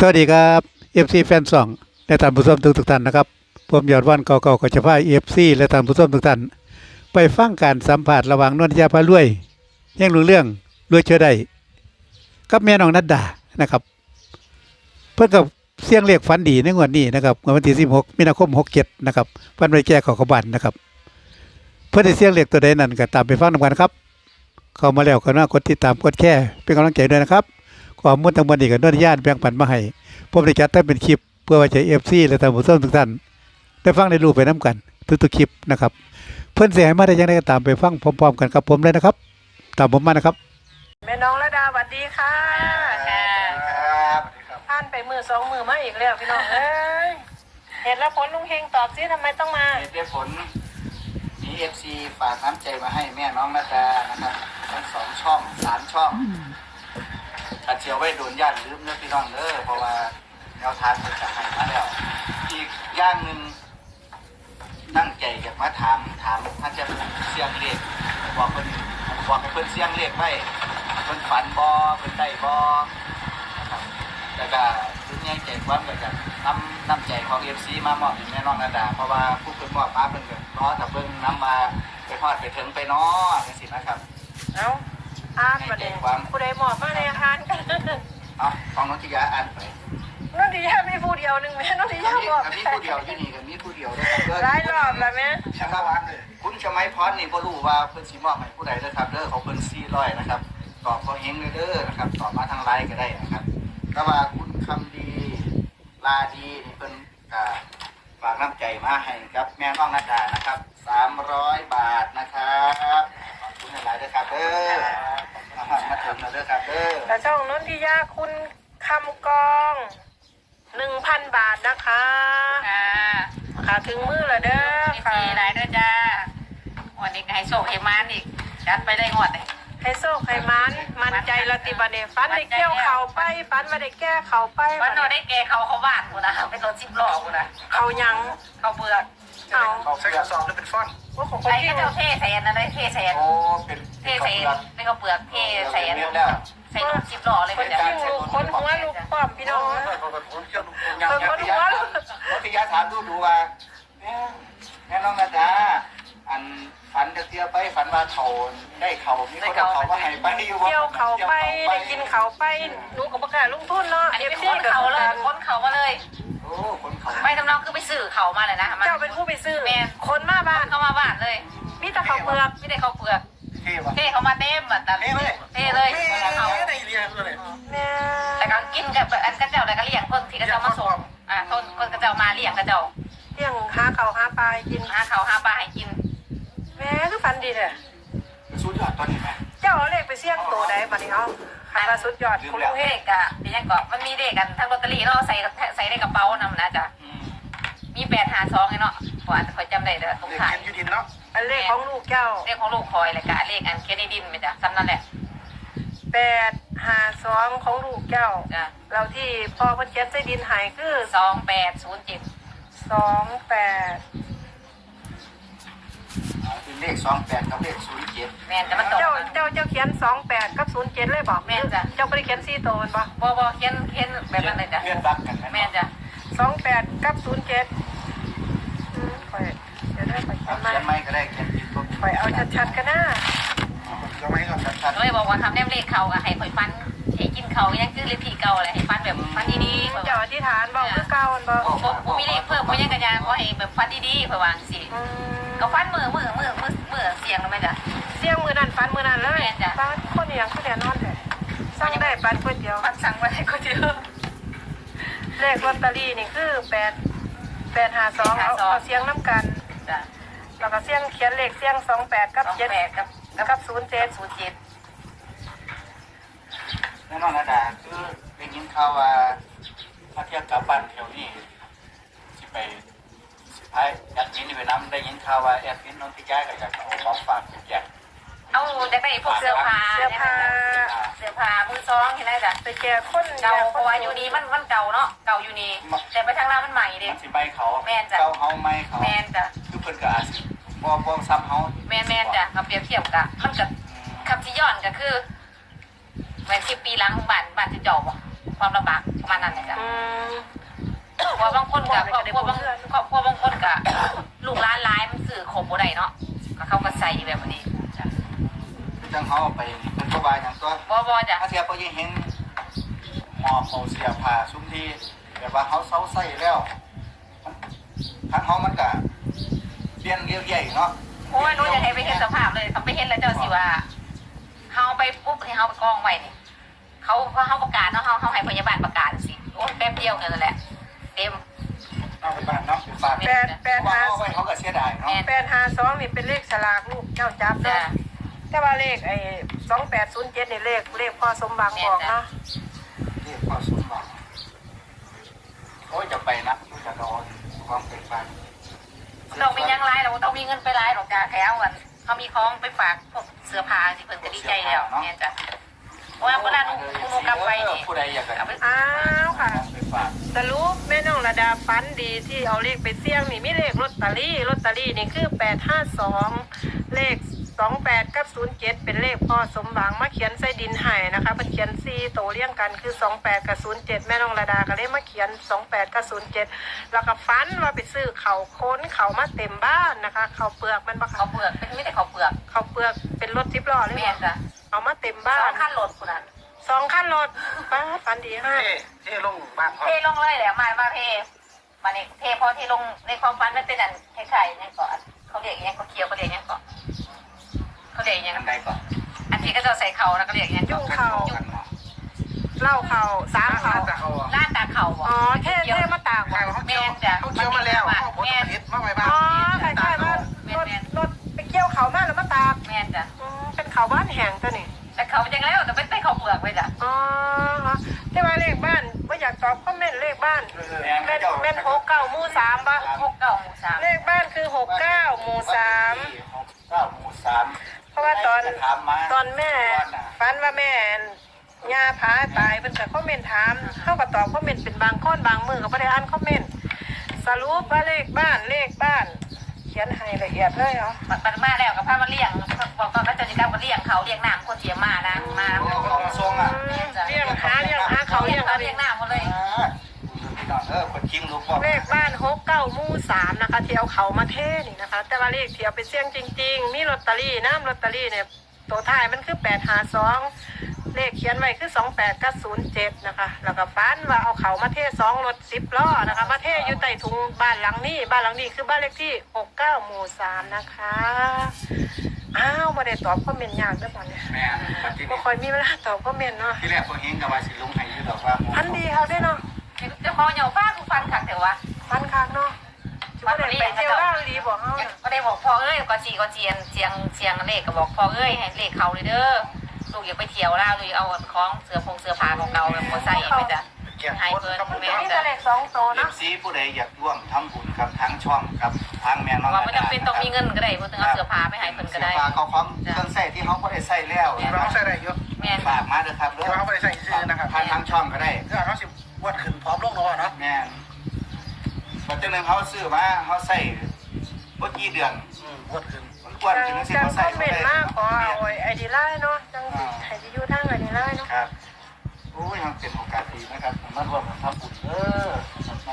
สวัสดีครับเอฟซีแฟนสองและท่านผู้ชมทุกท่านนะครับผมยอดวันเก่าๆก็จะพาเอฟซีและท่านผู้ชมทุกท่านไปฟังการสัมผัสระหว่างนวลยาพารวยแย่งรู้เรื่องรวยเชื่อได้กับแม่น้องนัดดานะครับ เพื่อนกับเสียงเลขฝันดีในงวดนี้นะครับวันที่16มีนาคม67นะครับฟันไปแก้ขอขบันนะครับ เพื่อนได้เสียงเลขตัวใดนั้นก็ตามไปฟังนำกันครับ เข้ามาแล้วก็น่ากดติดตามกดแค่เป็นกำลังใจด้วยนะครับ ข้อมูลทั้งหมดนี้ก็นวดญาติแบ่งปันมาให้ผมได้จัดให้เป็นคลิป เพื่อไว่าจะเอฟซีและท่านผู้ชมทุกท่านได้ฟังได้รู้ไปน้กัน ทุกๆคลิปนะครับ เพื่อนเสียให้มาได้ยังไงก็ตามไปฟังพร้อมๆกันครับผมเลยนะครับ ตามผมมานะครับ แม่น้องระดาสวัสดีค่ะครับผ่านไปมือสองมือมาอีกแล้วพี่น้องเอ้ยเห็นแล้วผลลุงเฮงตอบซิทำไมต้องมาเหตุได้ผลมีเอฟซีฝากน้ำใจมาให้แม่น้องนาดานะครับทั้งสองช่องสามช่อง อาเชียวไว้โดนญาติลืมเนื้อพี่น้องเด้อเพราะว่าแนวทางมันจะให้มาแล้ว อีกอย่างหนึ่งตั้งใจอยากมาถามถามท่านจะเสียงเลขบอกเพิ่นบอกให้เพิ่นเสียงเลขไว้เพิ่นฝันบอเพิ่นได้บอนะครับแล้วก็ถึงยังใจความก็จะนำนำใจของเอฟซีมามอบให้แม่น้องนาดา เพราะว่าผู้เพิ่นมอบมาเพิ่นก็รอถ้าเพิ่นนำมาไปทอดไปถึงไปนาะจังซี่นะครับ เอ้า อ่านมาเด็ผู้ใดหมอบมาในอาหารกันเอาของน้องทิยาอ่านไปน้องดิยามีผู้เดียวหนึ่งแม่น้องดิยาบอกมีผู้เดียวที่นี่ก็มีผู้เดียวนะครับเด้อหลายรอบแล้วแม่นะครับคุณชมัยพรนี่บ่รู้ว่าเพิ่นสิมอบให้ผู้ใดเด้อครับเด้อเขาเพิ่น400นะครับตอบบ่เฮงเด้อนะครับตอบมาทางไลน์ก็ได้นะครับแต่ว่าคุณคำดีลาดีนี่เพิ่นก็ฝากน้ำใจมาให้กับแม่น้องนาดานะครับ300บาทนะครับขอบคุณหลายๆเด้อครับเด้อ มาถึงแล้วเด้อครับเด้อแต่ช่องน้องดิยาคุณคำกองหนึ่งพันบาทนะคะค่ะค่ะถึงมือแล้วเด้อมีค่ะสีหลายด้วยจ้าวันนี้ก็ให้โชคให้มานอีกจัดไปได้หมดเลย ให้โซ่ไขมันมันใจละติบาเนฟันได้เกี่ยวเข่าไปฟันมาได้แก้เข่าไปวันโนได้แกเขาเขาบ้านกูนะเป็นรถสิบล้อกูนะเข่ายังเขาเบื่อเอาเอาใส่กระสอบแล้วเป็นฟ่อนว่าของคนไอ้ที่ก็เจ้าเท่แสนนะได้เท่แสนโอ้เป็น เท่แสนเป็นข้าวเปลือกเท่แสนเรียบแล้วใส่รถสิบล้อเลยคนจ้ะที่ลูกคนหัวลูกป้อมพี่น้องยังยังพิยาพิยาถามดูดูว่าแม่แม่น้องนาดาอันฝันจะเที่ยวไปฝันว่าเขาได้เขามีคนเอาเขามาให้ไปอยู่เที่ยวเขาไปได้กินเขาไปหนูกับประกล้าศลุงทุนเนาะอันเอนี้ฟเป็นซีคนกับเขาเลยการคนเขามาเลยโอ้คนเขาไม่ทำนองคือไปสื่อเขามาเลยนะเจ้าเป็นผู้ไปซื้อแม่คนมาบ้านเขามาบ้านเลยมีแต่เขาวเปลือกไม่ได้เขาเปลือก เท่ปะเท่เขามาเต็มอะแต่เท่เลยเท่เลยเขาได้เรียนเลยแม่แต่ก็กินกับอันกระเจ้าแล้วก็เลี้ยงคนที่กระเจ้ามาส่งอ่าคนคนกระเจ้ามาเลี้ยงกระเจ้าเที่ยงหาเขาวหาปลาให้กินหาเขาวหาปลาให้กินแม่คือฟันดีเนี่ยสุดยอดตอนนี้ไหมเจ้าเอาเลขไปเสี่ยงตัวใดบัดนี้เอาคาราสุดยอดคุณลุงเฮเด็งกอะเป็นยังก็มันมีเด็กกันทั้งลอตเตอรี่เนาะใส่ใส่ในกระเป๋านำนะจ๊ะมีแปดหาซองไงเนาะพออาจจะคอยจำได้เด้อตรงเรียนถ่ายยูดินเนาะ อันเลขของลูกเจ้าเลขของลูกคอยเลยกะเลขอันเครดิตไหมจ๊ะซ้ำนั่นแหละแปดหาสองของลูกเจ้า จ้ะเราที่พ่อเพิ่นเขียนใส่ดินใหายคือสองแปดศูนย์เจ็ดสองแปดเป็นเลขสองแปดกับเลขศูนย์เจ็ดแม่นจะมันตกเจ้าเจ้าเจ้าเขียนสองแปดกับศูนย์เจ็ดเลยบอกแม่นจ้ะ เจ้าไม่ได้เขียนสี่ตัวแมันปะบอบอเขียนเขียนแบบนั้นเลยจ้ะเพื่อนรักกันแม่นจ้ะสองแปดกับศูนย์เจ็ดคอยเดี๋ย วได้ไปเขียนมาเขียนไม่ก็ได้เขียนผิดก็คอยเอาชัดๆกันนะก็ไม่ก็ชัดก็เลยบอกว่าทำแนมเลขเขาอะให้คอยฟันให้กินเขายังคือเลขที่เก่าเลยให้ฟันแบบฟันดีๆเผื่อเจ้าอธิษฐานบอกคือเก่ามันบอกผมผมมีเลขเพิ่มไม่ยังกันยาขอให้แบบฟันดีๆเผื่อวางสิอืมก็ฟันมือมือมือมือมือเสียงแล้วไหมจ๊ะเสี่ยงมือนั่นฟันมือนั่นเลยแม่นจ้ะฟันคนอยังคือแน่นอนเลยสั่งได้ปันก๋วยเตี๋ยวฟันสั่งไว้ให้คนเดียวเลขลอตเตอรี่นี่คือแปดแปดหาสองเอาเอาเสียงน้ำกัน จ้ะแล้วก็เสียงเขียนเลขเสียงสองแปดกับสองเจ็ดแปดกับกับศูนย์เจ็ดศูนย์เจ็ดๆแน่นอนนะดาคือได้ยินข่าวว่าถ้าเทียบกับบ้านแถวนี้สิไปสิพายอยากกินไปน้ำได้ยินข่าวว่าแอดมินน้องพี่แก่ก็อยากเอาของฝากทุกอย่างเอาจะได้พวกเสื้อผ้าเสื้อผ้า เสื้อผ้ามือซองเห็นไหมจ๊ะไปแก่คนเก่าแก่เพราะว่าอยู่นี้มันมันเก่าเนาะเก่าอยู่นี่แต่ไปทางหน้ามันใหม่ดิมันสิใบเขาแม่นจ้ะเจ้าเฮาไม่เขาแมนจ้ะคือเพิ่นก็อาจสิบ่บ่ซ้ำเฮาแมนแมนจ้ะกับเปรียบเทียบกะมันกับคำที่ย้อนก็คือแหวนสิบปีหลังบ้านบ้านจะเจาะบ่ความลำบากประมาณนั้นเลยจ้ะอืมเพราะบางคนกับครอบครัวบางครอบครัวบางคนกับลูกร้านร้ายมันสื่อขมบ่ได้เนาะก็เขาก็ใส่แบบนี้ จังเขาเอาไปเป็นบายอย่างตัวบ่บ่จ้ะถ้าเทียบก็ยังเห็นหมอเขาเสียผ้าซุ้มที่แบบว่าเขาเซาใส่แล้วทั้งเขามันก็เปลี่ยนเรียวใหญ่เนาะโอ้ยหนูอยากให้ไปเห็นสภาพเลยเขาไปเห็นแล้วเจ้าสิว่าเฮาไปปุ๊บให้เฮาไปกองไว้นี่เขาเขาเฮาประกาศเนาะเฮาเฮาให้พยาบาลประกาศสิโอ้ยแป๊บเดียวนั่นแหละเต็มเอาไปบ้านเนาะไปฝากแปดแปดว่าห้าเอาไว้เขาก็เสียดายเนาะแปดห้าสองนี่เป็นเลขสลากลูกเจ้าจับจ้ะเนาะ แต่ว่าเลขไอ้สองแปดศูนย์เจ็ดนี่เลขเลขพ่อสมบังบอกเนาะเรียกว่าสมบัติโอ้ยจะไปนะจะรอความเป็นไปต้องมียังไรเราต้องมีเงินไปไรหรอกจ้ะแค่เอาเงินเขามีของไปฝากพวกเสื้อผ้าสิเพิ่นก็ดีใจแล้วเนี่ยจ้ะเพราะว่าเวลาหนูหนูกลับไปนี่ผู้ใดอยากจะเอาไปอ้าวค่ะไปฝากสรุปแม่น้องระดาฟันดีที่เอาเลขไปเสี่ยงนี่มีเลขลอตเตอรี่ลอตเตอรี่นี่คือแปดห้าสอง เลขสองแปดกับศูนย์เจ็ดเป็นเลขพ่อสมหวังมาเขียนใส่ดินไห่นะคะเป็นเขียนซีโตวเรียงกันคือสองแปดกับศูนย์เจ็ดแม่น้องระดาก็เลยมาเขียนสองแปดกับศูนย์เจ็ดแล้วก็ฟันว่าไปซื้อเขาวโค้นเขาวมาเต็มบ้านนะคะ เขาวเปลือกมันปะเขาคะเปลือกเป็นไม่ได้เขาเปลือกเขาวเปลือกเป็นรถทิปล้อเลยแม่บ่จ้ะเอามาเต็มสบ้าอนงขั้นรถคุณน่ะสองขั้นรถป้าดฟันดีห้าเท่เท่ลงบ้านเขาเทลงเลยแหละมามาเทมาเนี่ยเทพอเทลงในความฝันมันเป็นอันคล้ายๆยังก่อนเขาเรียกยังเขาเคี้ยวเขาเรียกยังก่อน เขาเรียกยังอันใดก่อนอันที่ก็จะใส่เขาแล้วก็เรียกยังยุ่งเขาเหล่าเขาสามเขาล้านตาเขาบ่อ๋อเท่เท่มาตากใช่ว่ะเขาเคี้ยวเขาเคี้ยวมาแล้วเขาผลผลิตมาไว้บ้านอ๋อคล้ายๆว่ารถรถไปเกี่ยวเขามาแล้วมาตากแม่นจ้ะอืมเป็นเขาบ้านแห้งตัวนี้แต่เขาจังแล้วแต่ไม่ได้เขาเปลือกไว้จ้ะอ๋อที่ว่าเลขบ้านว่าอยากตอบคอมเมนต์เลขบ้านแม่เป็นเป็นหกเก้าหมู่สามปะหกเก้าหมู่สาม เลขบ้านคือหกเก้าหมู่สาม หกเก้าหมู่สาม เพราะว่าตอน ถามมา ตอนแม่ฝัน ว่าแม่ย่าพาตายเป็นแต่คอมเมนต์ถามเข้ากับตอบคอมเมนต์เป็นบางข้อนบางมือก็ไม่ได้อ่านคอมเมนต์สรุปว่าเลขบ้านเลขบ้าน เขียนให้ละเอียดเลยเหรอมันมันมาแล้วกับพามาเลี้ยงบอกก็จะจะกลับมาเลี้ยงเขาเลี้ยงน้ำคนเสียมานะมาเขามาส่งอะเลี้ยงหาเลี้ยงหาเขาเขาเลี้เลี้ยยงงเขาเขาเลี้เลี้ยยงงน้ำหมดเลยพี่น้องเออคนจริงลูกบอกเลขบ้านหกเก้าหมู่สามนะคะที่เอาเขามาเทนี่นะคะ แต่ว่าเลขที่เอาไปเสี่ยงจริง ๆ มีลอตเตอรี่น้ำลอตเตอรี่เนี่ยตัวท้ายมันคือแปดหาสอง เลขเขียนไว้คือสองแปดกับศูนย์เจ็ดนะคะ แล้วก็ฟันว่าเอาเขามาเทสองรถสิบล้อนะคะ มาเทอยู่ใต้ถุงบ้านหลังนี้บ้านหลังนี้คือบ้านเลขที่หกเก้าหมู่สามนะคะ อ้าวมาได้ตอบคอมเมนต์ยากด้วยป่ะเนี่ยแม่ปัจจุบ่บันค่อยมีเวลาตอบคอมเมนต์เนาะที่แรกพวกเฮงกับว่าสิลุงให้ยืดดอกว่าพันดีเขาได้เนาะเจ้าของเหนียวฟ้าคือฟันขักแต่ว่าพันคักเนาะว่าได้ไปเที่ยวบ้านดีบอกเขาก็ได้บอกพ่อเอ้ยก็จีก็เจียนเสียงเสียงเลขก็บอกพ่อเอ้ยให้เลขเขาเลยเด้อ ลูกอย่าไปเที่ยวล่าเลยเอาของเสื้อผงเสื้อผ้าของเก่าแบบบ่ใส่ไปจ้ะเกี่ยวให้คนเพิ่นกับแม่นี่จะเลขสองโตเอเนาะฟซีผู้ใดอยากร่วมทำบุญกับทางช่องกับทางแม่น้องว่าไม่จำเป็นต้องมีเงินก็ได้เพิ่นเอาเสื้อผ้าไปให้เพิ่นก็ได้ เสื้อผ้าเขาของเครื่องใส่ที่เขาบ่ได้ใส่แล้วเราใส่ได้เยอะแม่นฝากมาเด้อครับเด้ที่อเราไม่ได้ใส่ซื้อนะครับทางทางช่องก็ได้ถ้าเขาสิวัดขึ้นพร้อมลงนอเนาะแม่นปัจจุบันเขาซื้อมาเขาใส่เมื่อกี่เดือนอืมวัดขึ้นมันอ้วนจังถึงสิจังเขาคใส่อมเมนต์มากขอเอาไอดีไลน์เนาะจังไอดียูทั้งไอดีไลน์เนาะ ครับโอ้ยยังเป็นโอกาสดีนะครับผมมาร่วมทำบุญเออ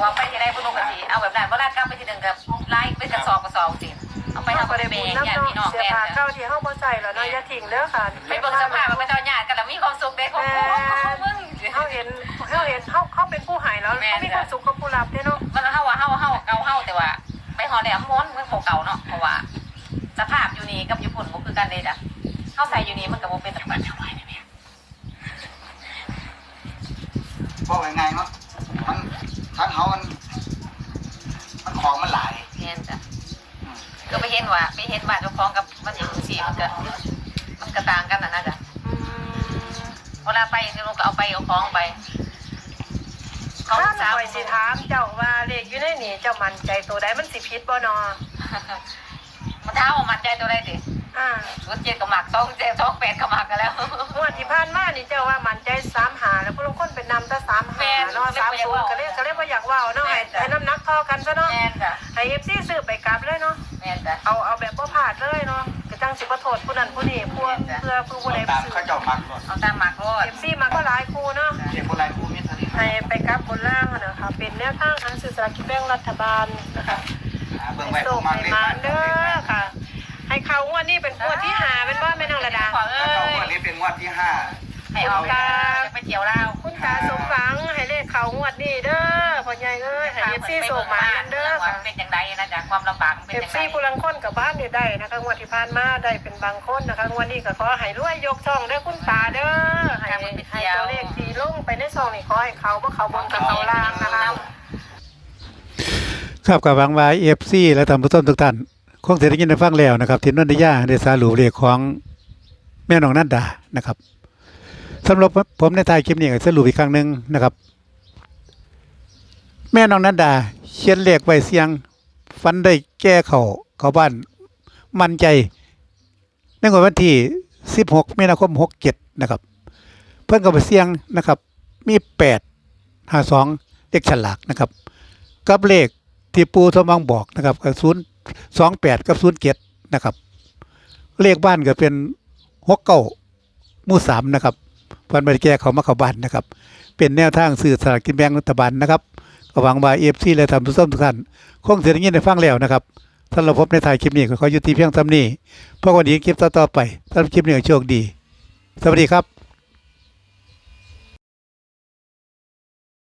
ว่าไปที่ได้เพิ่นก็สิเอาแบบนั้นบ่ลากลับไปที่นึงกับไล่ไปกระสอบกระสอบสิเอาไปไปเฮาทำก็ก็ได้ได้แบ่บุญงน้ำญาติพี่น้เนาะองเสียแบ่งผ้าจ้ะเก้าที่ห้องบ่ใส่แล้วเนาะอย่าทิ้งเด้อค่ะไปเบิ่งสภาพมันไปเจ้าญาติกันแล้วมีความสุขได้ของกูของมึงเขาเห็นเขาเห็นเขาเขาเป็นผู้ใหายแล้วเขามีความสุขกับผู้รับเด้เนาะมันเฮาว่าเฮาเฮาเก่าเฮาแต่ว่าไปหอแหลมม้วนมันเก่าๆเนาะเพราะว่าสภาพอยู่นี่กับญี่ปุ่นบ่คือกันเลยจ้ะเฮาใส่อยู่นี่มันก็บ่เป็นแบบนั้นเท่าไหร่นะแม่เพราะว่าไงเนาะมันทั้งเขามัน มันของมันหลายแม่นจ้ะก็ไปเห็นว่าไปเห็นบ้านเจ้าของกับมันอยู่สี่มันก็มันก็ต่างกันน่ะนะจ๊ะอืมเวลาไปนี่ลูกก็เอาไปเอาของไปเขาถ้าสาวหน่อยสิถามเจ้าว่าเลขอยู่ในนี่เจ้ามั่นใจตัวใดมันสิผิดบ่เนาะมันเท้ามันใจตัวได้ดิอ่ารุ่นเจ็ดกับหมักสองเจ็ดสองแปดกับหมักกันแล้วงวดที่ผ่านมานี่เจ้าว่ามั่นใจสาม ให้น้ำหนักเท่ากันซะเนาะแม่นจ้ะให้ FC ซื้อไปกลับเลยเนาะ แม่นจ้ะ เอาเอาแบบบ่พลาดเลยเนาะก็จังสิบ่โทษผู้นั้นผู้นี้ผู้เพื่อผู้ผู้ใดตามซื้อเขาเจ้ามักก่อนเอาตามหมักรถ FC มาก็หลายคู่เนาะ เด็กคนไรกูมิตรให้ไปกลับบนล่างอะนะคะเป็นแนวทางทางสื่อสารกิจแบ่งรัฐบาลนะคะหาเบิ่งให้ไว้โศผมกมักให้เลขมาบ้านเด้อค่ะ ให้เขางวดนี้เป็นงวดที่หาเป็นว่าไม่นองระดา ขอเอ้แล้วยวันนี้เป็นงวดที่ห้า ให้ออกไปไปเที่ยวลาว คุณตาสมหวังให้เลขเขางวดนี้เด้อพ่ อใหญ่เอ้ยให้เอฟซีโศกหมาเด้อค่ะเป็นอย่างไรนะจ๊ะความลำบากมันเป็นเออฟย่างไรซีผู้ลังคนกับบ้านเนี่ยได้นะคะงวดที่ผ่านมาได้เป็นบางคนนะคะงวดนี้ก็ขอให้รวยยกช่องเด้อคุณตาเด้อให้ให้ตัวเลขที่ลงไปในซองนี่ขอให้เขาเพราะเขาบนกับเขาล่างนะคะครับกับหวังว่าเอฟซีและท่านผู้ชมทุกท่านคงจะได้ยินได้ฟังแล้วนะครับที่นนทิยาได้สารุปเลขของแม่น้องนันดานะครับสำหรับผมในท้ายคลิปนี้ก็สรุปอีกครั้งหนึ่งนะครับ แม่น้องนันดาเขียนเลขไว้เสียงฟันได้แก้เขาเขาบ้านมั่นใจในวดวันที่ 16มีนาคม67นะครับ เพิ่อนก็ไปเสียงนะครับ มี 8 52เลขฉลากนะครับ กับเลขที่ปูสมังบอกนะครับกับศูนย์สองแปดกับศูนย์เจ็ดนะครับ เลขบ้านก็เป็นหกเก้ามู่สามนะครับเพันบริแก้เขามาเข้าบ้านนะครับ เป็นแนวทางสื่อสลารกินแบ่งรัฐบาลนะครับ ก็หวังว่าเอฟซีและทำทุกส้มทุกท่านคงเสียงยินได้ฟังแล้วนะครับท่านเราพบในถ่ายคลิปนี้ก็ขอยุติเพียงเท่านี้เพราะวันนี้คลิปต่อๆไปท่านคลิปนี้โชคดี สวัสดีครับ